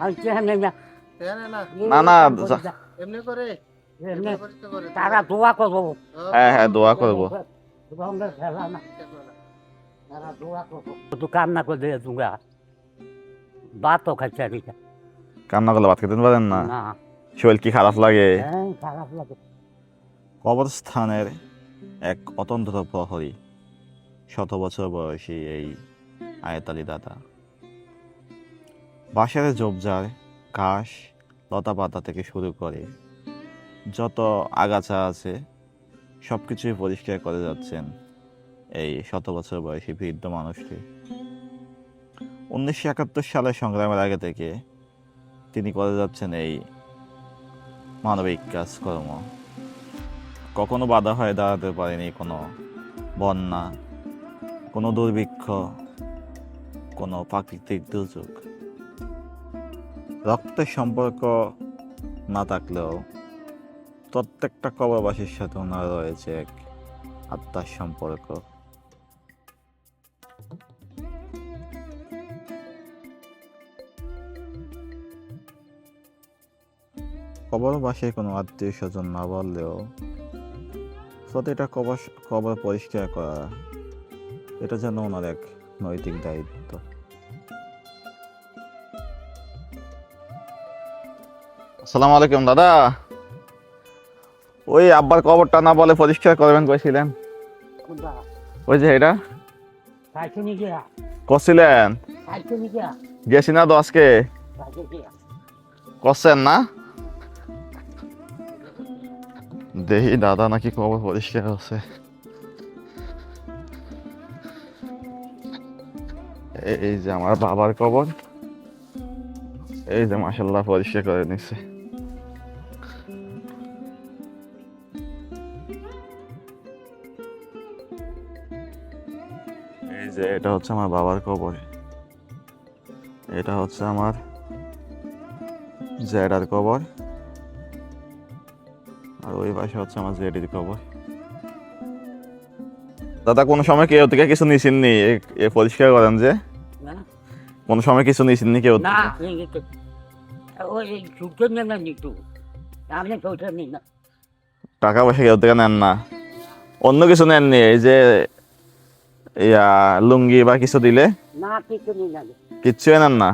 না না না, না, যা- এমনি করে? এমনি এমনি করে তো করে। তারা দোয়া করব। হ্যাঁ হ্যাঁ দোয়া করব। কান্না করে দিয়ে ভাতও খাচ্ছে আর কান্না করলে ভাত খেতে পারেন না। শরীর কি খারাপ লাগে? হ্যাঁ খারাপ লাগে। কবরস্থানের এক অতন্ত্র প্রহরী শত বছর বয়সী এই আয়তালি দাদা। বাঁশের ঝোপঝাড় ঘাস লতা পাতা থেকে শুরু করে যত আগাছা আছে সব কিছুই পরিষ্কার করে যাচ্ছেন এই শত বছর বয়সী বৃদ্ধ মানুষটি। উনিশশো একাত্তর সালের সংগ্রামের আগে থেকে তিনি করে যাচ্ছেন এই মানবিক কাজকর্ম। কখনো বাধা হয়ে দাঁড়াতে পারেনি কোনো বন্যা, কোনো দুর্ভিক্ষ, কোনো প্রাকৃতিক দুর্যোগ। রক্তের সম্পর্ক না থাকলেও প্রত্যেকটা কবরবাসীর সাথে ওনার রয়েছে এক আত্মার সম্পর্ক। কবরবাসীর কোনো আত্মীয় স্বজন না বললেও প্রতিটা কবর কবর পরিষ্কার করা, এটা যেন ওনার এক নৈতিক দায়িত্ব। আসসালামু আলাইকুম, দাদা। ওই আব্বার কবরটা না বলে পরিষ্কার করবেন কইছিলেন। ওই যে এটা। করছিলেন গেছি না তো আজকে। করছেন না? দেখি দাদা নাকি কবর পরিষ্কার আছে এই- যে আমার বাবার কবর। এই যে মাসাল্লাহ পরিষ্কার করে নিচ্ছে যে এটা হচ্ছে আমার বাবার কবর। এটা হচ্ছে আমার জেডার কবর। আর ওই পাশে হচ্ছে আমার জেডির কবর। দাদা কোনো সময় কেউ থেকে কিছু নিছেননি এ- এ পরিষ্কার করেন যে। কোনো সময় কিছু নিছেননি কেউ? না টাকা পয়সা কেউ থেকে নেন না। অন্য কিছু নেননি এই যে ইয়া লুঙ্গি বা কিছু দিলে? না কিছু কিচ্ছু নেন না?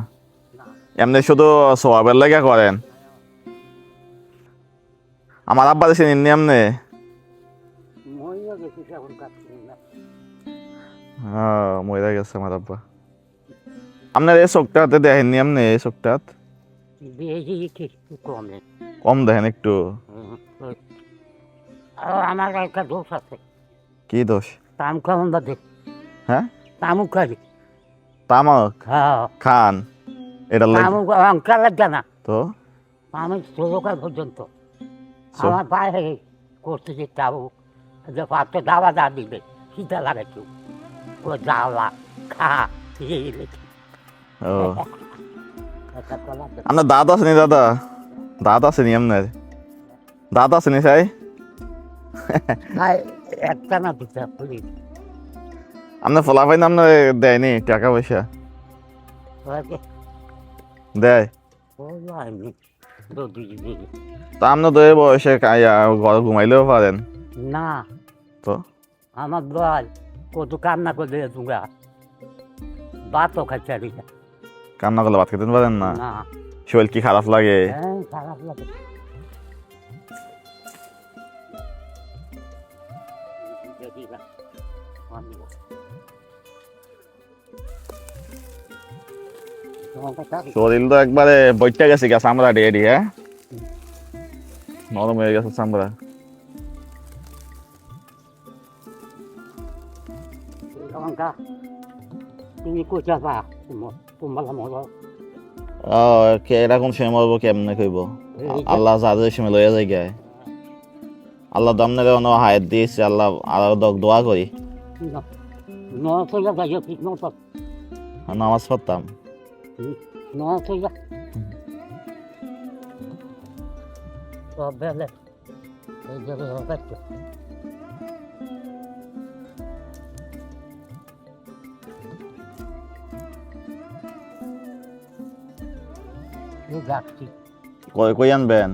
এমনি শুধু সোয়াবের লেগে করেন? আমার আব্বা দেশে নিননি এমনি? মইও গেছি আমার আব্বা। আপনার এই চোখটাতে দেখেননি এমনি এই চোখটাত? কমে। কম দেখেন একটু। আমার একটা দোষ আছে। কি দোষ? বাদে হ্যাঁ? তামুক খাবি। তামাক? হ্যাঁ। খান। এটা তামুক অঙ্কা লাগবে না? তো? আমি ষোলোকাল পর্যন্ত। আমার বাইরে করতে যে তাবু যে পাত্র দাওয়া দা দিবে সীতা লাগে কেউ। ও দাওয়া খা ও। আপনার দাঁত আছে নি দাদা? দাঁত আছে নি আপনার দাঁত আছে নি সাই? একটা না দুটা আপনার ফলাফাই না আপনার দেয়নি টাকা পয়সা। দেয়। তা আপনার দয়ে বয়সে ঘর ঘুমাইলেও পারেন। না। তো? আমার বল কত কান্না করে দিয়ে তোমরা। ভাতও খাচ্ছে কান্না করলে ভাত খেতে পারেন না? না। শরীর কি খারাপ লাগে? হ্যাঁ খারাপ লাগে। কি? শরীর তো একবারে বইটা গেছে গা চামড়া রেডি হ্যাঁ? নরম হয়ে গেছে চামড়া। তুমি কোথা পা ও কে এরকম সময় মরবো কেমনে কইব? আল্লাহ যাদের সময় লইয়া যায় গায় আল্লাহ দমনে হায়াত দিয়েছে আল্লাহ দোয়া করি। La gallo, no soy. নামাজ পড়তাম bela. Eu devo repetir. এই যাচ্ছি কই আনবেন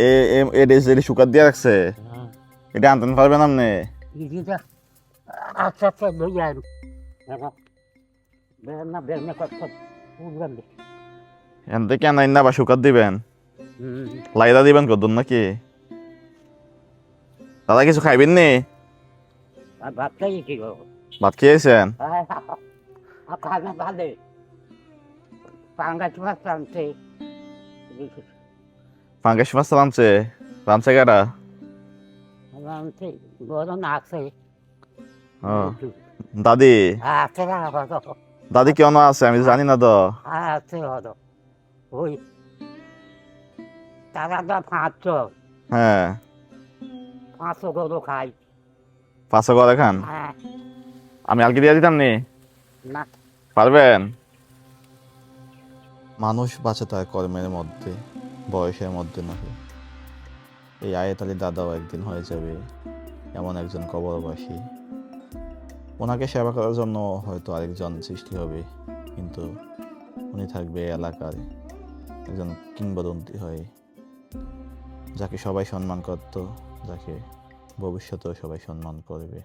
এ এ- শুকাত দিয়ে রাখছে এটা আনতেন পারবেন আপনি? আচ্ছা আচ্ছা না বের না কত বুঝলাম রে। এখান থেকে আনাইন না বা শুকাত দিবেন? হুম। লাইদা দিবেন কদ্দুন নাকি? দাদা কিছু খাইবেন নি? ভাত খাই কি ভাত খেয়েছেন? আর খানা ভালো পাঙ্গাস মাছ আনছে। ফাঙ্গাস মাছ রানছে রানছে কারা? আছে ও দাদি আছে না হতো দাদি কেন আছে আমি জানি না তো আছে হতো ওই তারা তো পাঁচশো হ্যাঁ পাঁচশো গরু খাই পাঁচশো করে খান হ্যাঁ আমি আলকে দিয়ে দিতাম নি না পারবেন মানুষ বাঁচে তার কর্মের মধ্যে বয়সের মধ্যে নয় এই আয়েতালি দাদাও একদিন হয়ে যাবে, এমন একজন কবরবাসী। ওনাকে সেবা করার জন্য হয়তো আরেকজন সৃষ্টি হবে, কিন্তু উনি থাকবে এলাকার একজন কিংবদন্তি হয়ে। যাকে সবাই সম্মান করত, যাকে ভবিষ্যতেও সবাই সম্মান করবে।